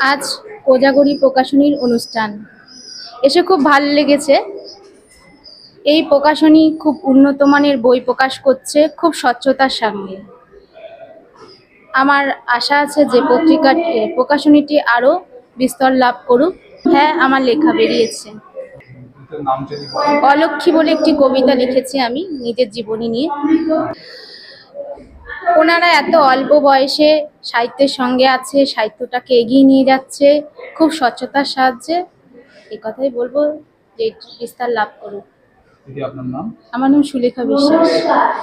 আজ কোজাগরি প্রকাশনীর অনুষ্ঠান। এসে খুব ভালো লেগেছে। এই প্রকাশনী খুব উন্নত মানের বই প্রকাশ করছে খুব স্বচ্ছতার সঙ্গে আমার আশা আছে যে পত্রিকা প্রকাশনীটি আরও বিস্তর লাভ করুক। হ্যাঁ আমার লেখা বেরিয়েছে। অলক্ষী বলে একটি কবিতা লিখেছি আমি নিজের জীবনী নিয়ে। ওনারা এত অল্প বয়সে সাহিত্যের সঙ্গে আছে সাহিত্যটাকে এগিয়ে নিয়ে যাচ্ছে খুব স্বচ্ছতার সাহায্যে এই কথাই বলব যে বিস্তার লাভ করুক। আপনার নাম? আমার নাম সুলেখা বিশ্বাস।